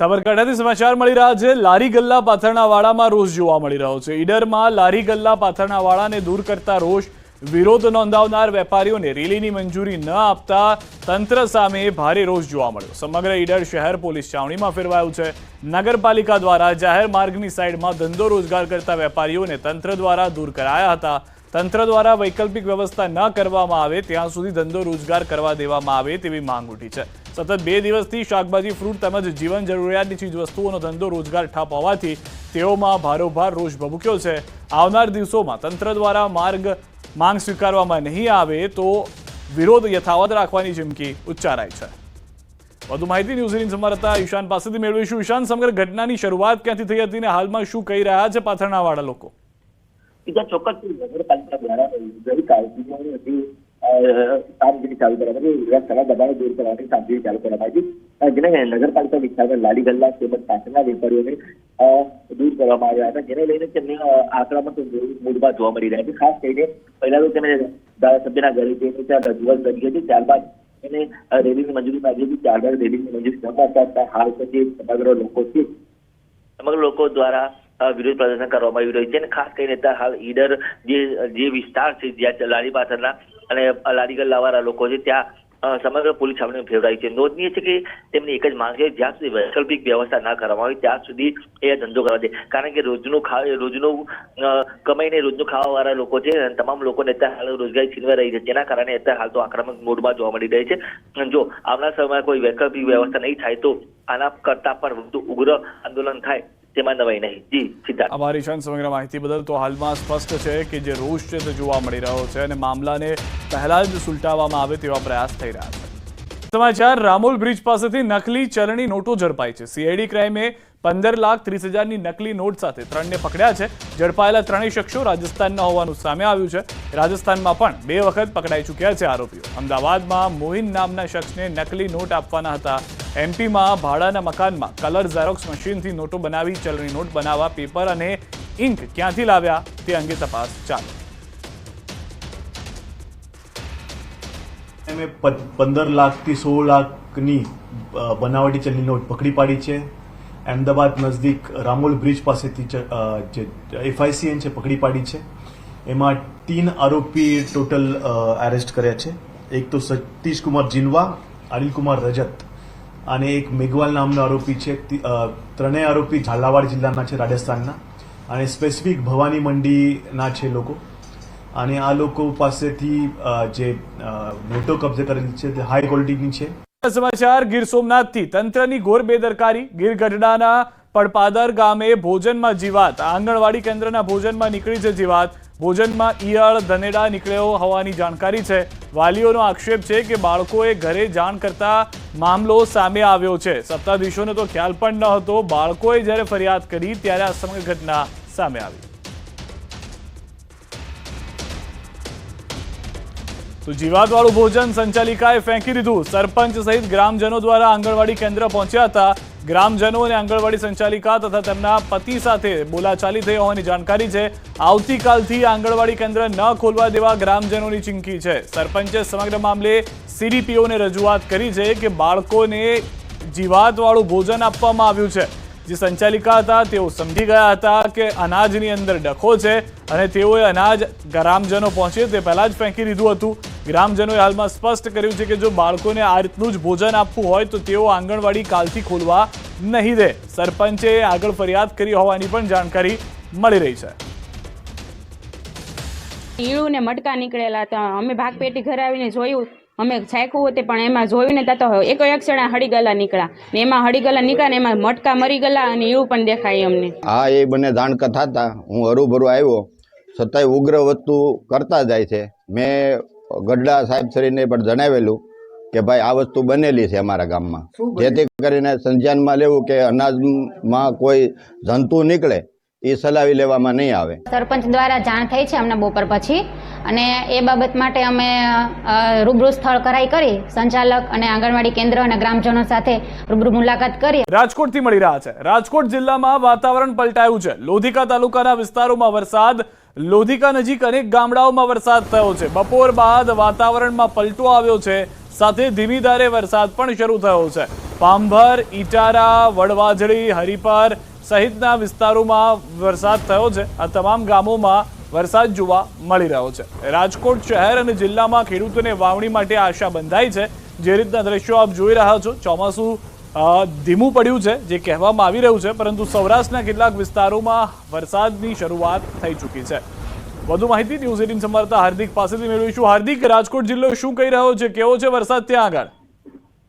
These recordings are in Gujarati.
સાબરકાંઠાથી સમાચાર મળી રહ્યા છે. લારી ગલ્લા પાથરણાવાળામાં રોષ જોવા મળી રહ્યો છે. ઈડરમાં લારી ગલ્લા પાથરણાવાળાને દૂર કરતા રોષ વિરોધ નોંધાવનાર વેપારીઓને રેલીની મંજૂરી ન આપતા તંત્ર સામે ભારે રોષ જોવા મળ્યો. સમગ્ર ઈડર શહેર પોલીસ છાવણીમાં ફેરવાયું છે. નગરપાલિકા દ્વારા જાહેર માર્ગની સાઈડમાં ધંધો રોજગાર કરતા વેપારીઓને તંત્ર દ્વારા દૂર કરાયા હતા. તંત્ર દ્વારા વૈકલ્પિક વ્યવસ્થા ન કરવામાં આવે, ત્યાં સુધી ધંધો રોજગાર કરવા દેવામાં આવે તેવી માંગ ઉઠી છે. સતત બે દિવસથી શાકભાજી, ફ્રૂટ તેમજ જીવન જરૂરિયાતની ચીજ વસ્તુઓનો ધંધો રોજગાર ઠપ હોવાથી તેઓમાં ભારોભાર રોષ ભભૂક્યો છે. આવનાર દિવસોમાં તંત્ર દ્વારા માર્ગ માંગ સ્વીકારવામાં નહીં આવે તો વિરોધ યથાવત રાખવાની ચીમકી ઉચ્ચારાય છે. વધુ માહિતી ન્યૂઝીલેન્ડ સંવાદદાતા ઈશાન પાસેથી મેળવીશું. ઈશાન, સમગ્ર ઘટનાની શરૂઆત ક્યાંથી થઈ હતી અને હાલમાં શું કહી રહ્યા છે પાથરણાવાળા લોકો? ચોક્કસ નગરપાલિકા દ્વારા ગઈકાલથી હતી અ, કામગીરી ચાલુ કરવામાં આવી વિરાટ સારા દબાણો દૂર કરવાની કામગીરી ચાલુ કરવામાં આવી અ, જેને નગરપાલિકા વિસ્તારમાં લાડી ગલ્લા તેમજ પાછળના વેપારીઓને અ, દૂર કરવામાં આવ્યા હતા જેને લઈને તેમને અ, આક્રમક મૂડમાં જોવા મળી રહ્યા છે ખાસ કરીને પહેલા તો તેમણે ધારાસભ્યના ઘરે જઈને ત્યાં રજૂઆત કરી હતી ત્યારબાદ એને અ, રેલીની મંજૂરી માંગી હતી ત્યારબાદ રેલીની મંજૂરી ન મળતા હાલ પછી સમગ્ર લોકો છે સમગ્ર લોકો દ્વારા અ, વિરોધ પ્રદર્શન કરવામાં આવી રહ્યું છે અને ખાસ કરીને અત્યારે હાલ ઈડર જે જે વિસ્તાર છે જ્યાં લારી પાછળના અને લારી ગલ્લાવાળા લોકો છે, ત્યાં સમગ્ર પોલીસ છાવણી ફેરવાઈ છે. નોંધનીય છે કે તેમની એક જ માંગ છે, જ્યાં સુધી વૈકલ્પિક વ્યવસ્થા ના કરવામાં આવે, ત્યાં સુધી એ ધંધો કરવા દે. કારણ કે રોજનું ખા, રોજનું કમાઈને રોજનું ખાવાવાળા લોકો છે, અને તમામ લોકોને અત્યારે હાલ રોજગારી છીનવાઈ રહી છે. જેના કારણે અત્યારે હાલ તો આક્રમક મોડમાં જોવા મળી રહી છે. જો આવનાર સમયમાં કોઈ વૈકલ્પિક વ્યવસ્થા નહીં થાય, તો આના કરતા પણ વધુ ઉગ્ર આંદોલન થાય. તેમાં નવાઈ નહીં. જી, સિદ્ધાર્થ. અમારી ઈશાન સમગ્ર માહિતી બદલ તો હાલમાં સ્પષ્ટ છે કે જે રોષ છે તે જોવા મળી રહ્યો છે અને મામલાને પહેલા જ સુલટાવવામાં આવે તેવા પ્રયાસ થઈ રહ્યા છે. સમાચાર, રામોલ બ્રિજ પાસેથી નકલી ચલણી નોટો ઝડપાઈ છે. સીઆઈડી ક્રાઇમે પંદર લાખ ત્રીસ હજારની નકલી નોટ સાથે ત્રણને પકડ્યા છે. ઝડપાયેલા ત્રણેય શખ્સો રાજસ્થાનના હોવાનું સામે આવ્યું છે. રાજસ્થાનમાં પણ બે વખત પકડાઈ ચૂક્યા છે આરોપીઓ. અમદાવાદમાં મોહિન નામના શખ્સને નકલી નોટ આપવાના હતા. એમપીમાં ભાડાના મકાનમાં કલર ઝેરોક્સ મશીનથી નોટો બનાવી ચલણી નોટ બનાવવા પેપર અને ઇંક ક્યાંથી લાવ્યા તે અંગે તપાસ ચાલુ. અમે પંદર લાખથી સોળ લાખની બનાવટી ચલણી નોટ પકડી પાડી છે. અમદાવાદ નજદીક રામોલ બ્રિજ પાસેથી જે એફઆઈસીએન છે, પકડી પાડી છે. એમાં તીન આરોપી ટોટલ એરેસ્ટ કર્યા છે. એક તો સતીશ કુમાર જીનવા અનિલ કુમાર રજત અને એક મેઘવાલ નામનો આરોપી છે. ત્રણેય આરોપી ઝાલાવાડ જિલ્લાના છે, રાજસ્થાનના અને સ્પેસિફિક ભવાની મંડીના છે લોકો. અને આ લોકો પાસેથી જે મોટો કબજે કરેલી છે તે હાઈ ક્વોલિટીની છે. સમાચાર, ગીર સોમનાથથી. તંત્રની ઘોર બેદરકારી, ગીર ગઢડાના પડપાદર ગામે ભોજનમાં જીવાત. આંગણવાડી કેન્દ્રના ભોજનમાં નીકળી છે જીવાત. ભોજનમાં ઈયળ, ધનેડા નીકળ્યો હોવાની જાણકારી છે. વાલીઓનો આક્ષેપ છે કે બાળકોએ ઘરે જાણ કરતા મામલો સામે આવ્યો છે. સત્તાધીશોને તો ખ્યાલ પણ ન હતો. બાળકોએ જ્યારે ફરિયાદ કરી, ત્યારે આ સમગ્ર ઘટના સામે આવી. તો જીવાતવાળું ભોજન સંચાલિકાએ ફેંકી દીધું. સરપંચ સહિત ગ્રામજનો દ્વારા આંગણવાડી કેન્દ્ર પહોંચ્યા હતા. ગ્રામજનો અને આંગણવાડી સંચાલિકા તથા તેમના પતિ સાથે બોલાચાલી થઈ હોવાની જાણકારી છે. આવતીકાલથી આંગણવાડી કેન્દ્ર ન ખોલવા દેવા ગ્રામજનોની ચીમકી છે. સરપંચે સમગ્ર મામલે સીડીપીઓને રજૂઆત કરી છે કે બાળકોને જીવાતવાળું ભોજન આપવામાં આવ્યું છે. જે સંચાલિકા હતા, તેઓ સમજી ગયા હતા કે અનાજની અંદર ડખો છે અને તેઓએ અનાજ ગ્રામજનો પહોંચે તે પહેલા જ ફેંકી દીધું હતું. ગ્રામજનોએ હાલમાં સ્પષ્ટ કર્યું છે કે જો બાળકોને આ રીતનું જ ભોજન આપવું હોય તો તેઓ આંગણવાડી કાલથી ખોલવા નહીં દે. સરપંચે આગળ ફરિયાદ કરી હોવાની પણ જાણકારી મળી રહી છે. ઈળું ને મટકા નીકળેલા હતા. અમે ભાગ પેટી ઘરે આવીને જોયું. અમે છાંક્યું હતું પણ એમાં જોયું ને તો એક એક જણા હળીગલા નીકળ્યા. ને એમાં હળીગલા નીકળ્યા ને એમાં મટકા મરી ગયેલા અને એવું પણ દેખાય અમને. હા એ બંને જાણકાર થતા હું હરુભરું આવ્યો. છતાંય ઉગ્ર વસ્તુ કરતા જાય છે. મેં ગઢડા સાહેબ શ્રીને પણ જણાવેલું કે ભાઈ આ વસ્તુ બનેલી છે અમારા ગામમાં. જેથી કરીને સંજ્ઞાનમાં લેવું કે અનાજમાં કોઈ જંતુ નીકળે એ સલાવી લેવામાં નહીં આવે. સરપંચ દ્વારા જાણ થઈ છે અમને બપોર પછી અને એ બાબત માટે અમે રૂબરૂ સ્થળ કરાઈ કરી સંચાલક અને આંગણવાડી કેન્દ્ર અને ગ્રામજનો સાથે રૂબરૂ મુલાકાત કરી. રાજકોટથી મળી રહ્યા છે. રાજકોટ જિલ્લામાં વાતાવરણ પલટાયું છે. લોધિકા તાલુકાના વિસ્તારોમાં વરસાદ લોધિકા નજીક અનેક ગામડાઓમાં વરસાદ થયો છે. બપોર બાદ વાતાવરણમાં પલટો આવ્યો છે. સાથે ધીમી ધારે વરસાદ પણ શરૂ થયો છે. પાંભર ઈટારા વડવાજળી હરિપર સહિતના વિસ્તારોમાં વરસાદ થયો છે. આ તમામ ગામોમાં વરસાદ જોવા મળી રહ્યો છે. રાજકોટ શહેર અને જિલ્લામાં ખેડૂતોને વાવણી માટે આશા બંધાઈ છે. જે રીતના દ્રશ્યો આપ જોઈ રહ્યા છો, ચોમાસું ધીમું પડ્યું છે, જે કહેવામાં આવી રહ્યું છે, પરંતુ સૌરાષ્ટ્રના કેટલાક વિસ્તારોમાં વરસાદની શરૂઆત થઈ ચૂકી છે. વધુ માહિતી ન્યૂઝ એટીન સંવાદદાતા હાર્દિક પાસેથી મેળવીશું. હાર્દિક, રાજકોટ જિલ્લો શું કહી રહ્યો છે? કેવો છે વરસાદ ત્યાં આગળ?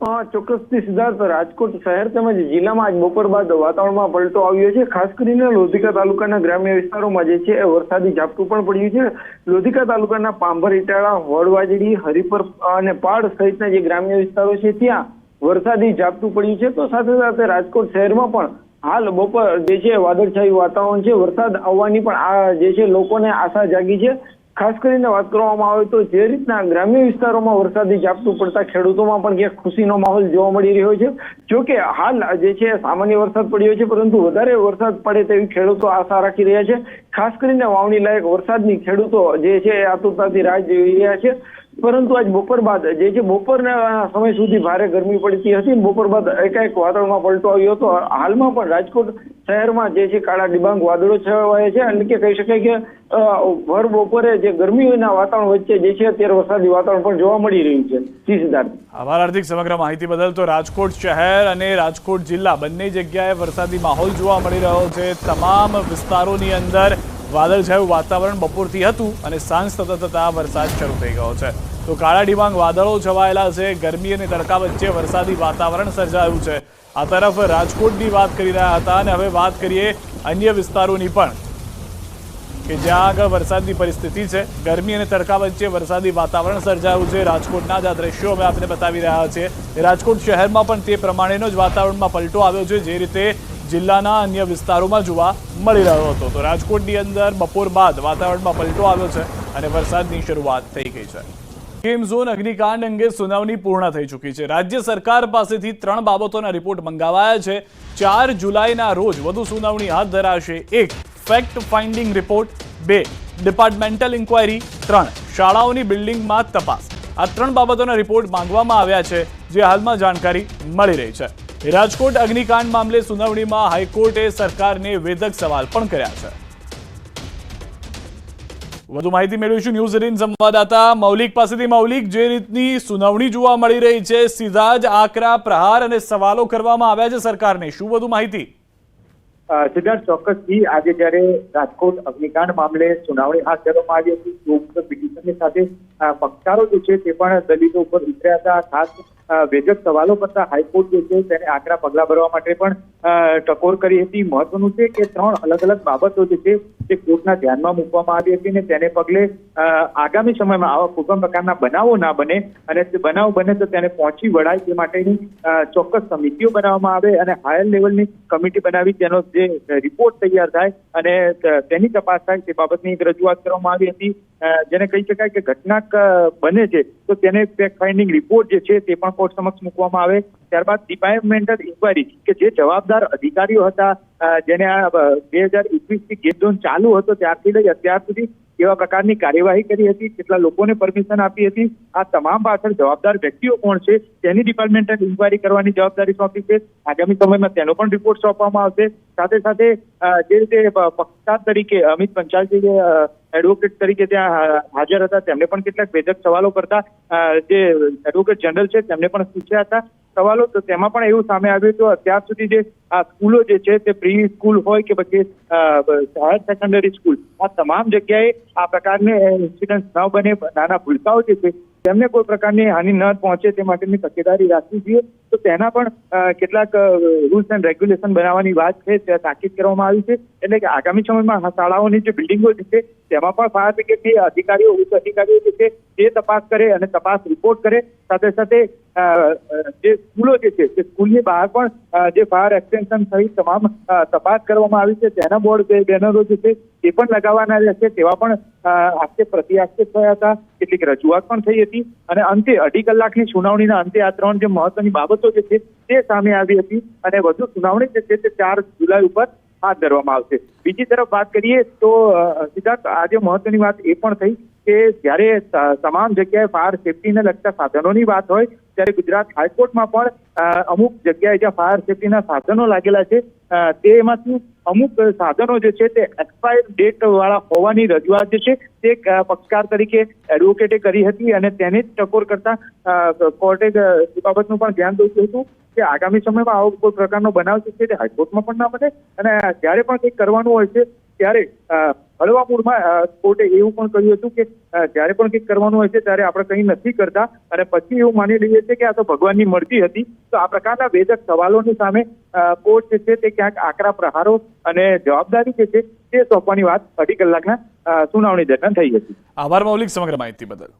ચોક્કસથી સિદ્ધાર્થ રાજકોટ શહેર તેમજ જિલ્લામાં આજ બપોર બાદ વાતાવરણમાં પલટો આવ્યો છે. ખાસ કરીને લોધિકા તાલુકાના ગ્રામ્ય વિસ્તારોમાં જે છે, એ વરસાદી ઝાપટું પણ પડ્યું છે. લોધિકા તાલુકાના પાંભર, ઇટાળા વડવાજડી હરિપર અને પાડ સહિતના જે ગ્રામ્ય વિસ્તારો છે, ત્યાં વરસાદી ઝાપટું પડ્યું છે. તો સાથે સાથે રાજકોટ શહેરમાં પણ હાલ બપોર જે છે, વાદળછાયું વાતાવરણ છે. વરસાદ આવવાની પણ આ જે છે, લોકોને આશા જાગી છે. ખાસ કરીને વાત કરવામાં આવે તો જે રીતના ગ્રામ્ય વિસ્તારોમાં વરસાદી ઝાપટું પડતા ખેડૂતોમાં પણ ક્યાંક ખુશીનો માહોલ જોવા મળી રહ્યો છે. જોકે હાલ જે છે સામાન્ય વરસાદ પડ્યો છે, પરંતુ વધારે વરસાદ પડે તેવી ખેડૂતો આશા રાખી રહ્યા છે. ખાસ કરીને વાવણી લાયક વરસાદની ખેડૂતો જે છે આતુરતાથી રાહ જોઈ રહ્યા છે. પરંતુ આજ બપોર બાદ, જે છે બપોરના સમય સુધી ભારે ગરમી પડતી હતી બપોર બાદ એકાએક વાતાવરણમાં પલટો આવ્યો હતો. હાલમાં પણ રાજકોટ શહેરમાં જે છે કાળા ડિબાંગ વાદળો છવાયા છે એટલે કે કહી શકાય કે ભર બપોરે જે ગરમીના વાતાવરણ વચ્ચે જે છે અત્યારે વરસાદી વાતાવરણ પણ જોવા મળી રહ્યું છે. જી સિદ્ધાર્થ. આભાર હાર્દિક સમગ્ર માહિતી બદલ. તો રાજકોટ શહેર અને રાજકોટ જિલ્લા બંને જગ્યાએ વરસાદી માહોલ જોવા મળી રહ્યો છે. તમામ વિસ્તારોની અંદર વાદળછાયું વાતાવરણ બપોરથી હતું અને સાંજ થતા થતાં વરસાદ શરૂ થઈ ગયો છે. તો કાળા ડિબાંગ વાદળો છવાયેલા છે, ગરમી અને તડકા વચ્ચે વરસાદી વાતાવરણ સર્જાયું છે. આ તરફ રાજકોટની વાત કરી રહ્યા હતા અને હવે વાત કરીએ અન્ય વિસ્તારોની પણ, કે જ્યાં આગળ વરસાદની પરિસ્થિતિ છે. ગરમી અને તડકા વચ્ચે વરસાદી વાતાવરણ સર્જાયું છે. રાજકોટના જ આ દ્રશ્યો અમે આપને બતાવી રહ્યા છીએ. રાજકોટ શહેરમાં પણ તે પ્રમાણેનો જ વાતાવરણમાં પલટો આવ્યો છે, જે રીતે જિલ્લાના અન્ય વિસ્તારોમાં જોવા મળી રહ્યો હતો. તો રાજકોટની અંદર બપોર બાદ વાતાવરણમાં પલટો આવ્યો છે અને વરસાદની શરૂઆત થઈ ગઈ છે. ગેમ ઝોન અગ્નિકાંડ અંગે સુનાવણી પૂર્ણ થઈ ચૂકી છે. રાજ્ય સરકાર પાસેથી ત્રણ બાબતોના રિપોર્ટ મંગાવાયા છે. ચાર જુલાઈના રોજ વધુ સુનાવણી હાથ ધરાશે એક. Fact finding report. બે. Departmental inquiry. ત્રણ. શાળાઓની બિલ્ડિંગમાં તપાસ. આ ત્રણ બાબતોના રિપોર્ટ માંગવામાં આવ્યા છે, જે હાલમાં જાણકારી મળી રહી છે. રાજકોટ અગ્નિકાંડ મામલે સુનાવણીમાં હાઈકોર્ટે સરકારને વેધક સવાલ પણ કર્યા છે. વધુ માહિતી મેળવીશું ન્યૂઝ એટીન સંવાદદાતા મૌલિક પાસેથી. મૌલિક, જે રીતની સુનાવણી જોવા મળી રહી છે, સીધા જ આકરા, પ્રહાર અને સવાલો કરવામાં આવ્યા છે સરકારને. શું વધુ માહિતી? સિદ્ધાર્થ, ચોક્કસથી આજે જ્યારે રાજકોટ અગ્નિકાંડ મામલે સુનાવણી હાથ ધરવામાં આવી હતી પિટિશનની સાથે પક્ષકારો જે છે તે પણ દલિતો ઉપર ઉતર્યા હતા. ખાસ અ, વેધક સવાલો કરતા હાઈકોર્ટ જે છે તેને આકરા પગલા ભરવા માટે પણ ટકોર કરી હતી. મહત્વનું છે કે ત્રણ અલગ અલગ બાબતો જે છે તે કોર્ટના ધ્યાનમાં મૂકવામાં આવી હતી અને તેને પગલે આગામી સમયમાં આવા કોઈપણ પ્રકારના બનાવો ના બને અને તે બનાવ બને તો તેને પહોંચી વળાય તે માટેની ચોક્કસ સમિતિઓ બનાવવામાં આવે અને હાયર લેવલની કમિટી બનાવી તેનો જે રિપોર્ટ તૈયાર થાય અને તેની તપાસ થાય તે બાબતની રજૂઆત કરવામાં આવી હતી. જેને કહી શકાય કે ઘટના બને છે, તો તેને ફેક્ટ ફાઇન્ડિંગ રિપોર્ટ જે છે, તે પણ કોર્ટ સમક્ષ મૂકવામાં આવે. ત્યારબાદ ડિપાર્ટમેન્ટલ ઇન્કવાયરી કે જે જવાબદાર અધિકારીઓ હતા જેને આ બે હજાર એકવીસથી ગેટ ચાલુ હતો, ત્યારથી લઈ અત્યાર સુધી કેવા પ્રકારની કાર્યવાહી કરી હતી કેટલા લોકોને પરમિશન આપી હતી, આ તમામ પાછળ જવાબદાર વ્યક્તિઓ કોણ છે, તેની ડિપાર્ટમેન્ટલ ઇન્કવાયરી કરવાની જવાબદારી સોંપી છે. આગામી સમયમાં તેનો પણ રિપોર્ટ સોંપવામાં આવશે. સાથે સાથે જે રીતે પક્ષકાર તરીકે અમિત પંચાલ જે એડવોકેટ તરીકે ત્યાં હાજર હતા. તેમને પણ કેટલાક વેધક સવાલો કરતા જે એડવોકેટ જનરલ છે, તેમને પણ પૂછ્યા હતા સવાલો. તો તેમાં પણ એવું સામે આવ્યું હતું, અત્યાર સુધી જે આ સ્કૂલો જે છે, તે પ્રી સ્કૂલ હોય કે પછી હાયર સેકન્ડરી સ્કૂલ આ તમામ જગ્યાએ આ પ્રકારને ઇન્સિડન્ટ ન બને, નાના ભૂલકાઓ જે છે, તેમને કોઈ પ્રકારની હાનિ ન પહોંચે તે માટેની તકેદારી રાખવી જોઈએ. તો તેના પણ કેટલાક રૂલ્સ એન્ડ રેગ્યુલેશન બનાવવાની વાત છે ત્યાં તાકીદ કરવામાં આવી છે. એટલે કે આગામી સમયમાં શાળાઓની જે બિલ્ડિંગો છે, તેમાં પણ ફાયર બ્રિગેડની અધિકારીઓ, ઉચ્ચ અધિકારીઓ જે છે, તે તપાસ કરે અને તપાસ રિપોર્ટ કરે. સાથે સાથે જે સ્કૂલો જે છે, તે સ્કૂલની બહાર પણ જે ફાયર એક્સટેન્શન સહિત તમામ તપાસ કરવામાં આવી છે. તેના બોર્ડ બેનરો જે છે, તે પણ લગાવવાના રહેશે. તેવા પણ આક્ષેપ પ્રતિ આક્ષેપ થયા હતા. કેટલીક રજૂઆત પણ થઈ હતી. અને અંતે અઢી કલાકની સુનાવણીના અંતે આ ત્રણ જે મહત્વની બાબતો જે છે તે સામે આવી હતી અને વધુ સુનાવણી જે છે તે ચાર જુલાઈ ઉપર હાથ ધરવામાં આવશે. બીજી તરફ વાત કરીએ તો સિદ્ધાર્થ, આજે મહત્વની વાત એ પણ થઈ કે જ્યારે તમામ જગ્યાએ ફાયર સેફટીને લગતા સાધનોની વાત હોય, ત્યારે ગુજરાત હાઈકોર્ટમાં પણ અમુક જગ્યાએ જ્યાં ફાયર સેફટીના સાધનો લાગેલા છે તેમાંથી અમુક સાધનો જે છે તે એક્સપાયર ડેટ વાળા હોવાની રજૂઆત જે છે તે પક્ષકાર તરીકે એડવોકેટે કરી હતી અને તેને જ ટકોર કરતા કોર્ટે એ બાબતનું પણ ધ્યાન દોર્યું હતું કે આગામી સમયમાં આવો કોઈ પ્રકારનો બનાવ છે તે હાઈકોર્ટમાં પણ ના બને અને જ્યારે પણ કંઈક કરવાનું હોય છે ત્યારે અ, હળવા મૂળમાં અ, કોર્ટે એવું પણ કહ્યું હતું કે જ્યારે પણ કંઈક કરવાનું હોય છે ત્યારે આપણે કંઈ નથી કરતા. અને પછી એવું માની લઈએ છીએ કે આ તો ભગવાનની મરજી હતી. તો આ પ્રકારના વેદક સવાલોની સામે કોર્ટ જે છે તે ક્યાંક આકરા પ્રહારો અને જવાબદારી જે છે તે સોંપવાની વાત અઢી કલાકના સુનાવણી દરમિયાન થઈ હતી. આભાર મૌલિક સમગ્ર માહિતી બદલ.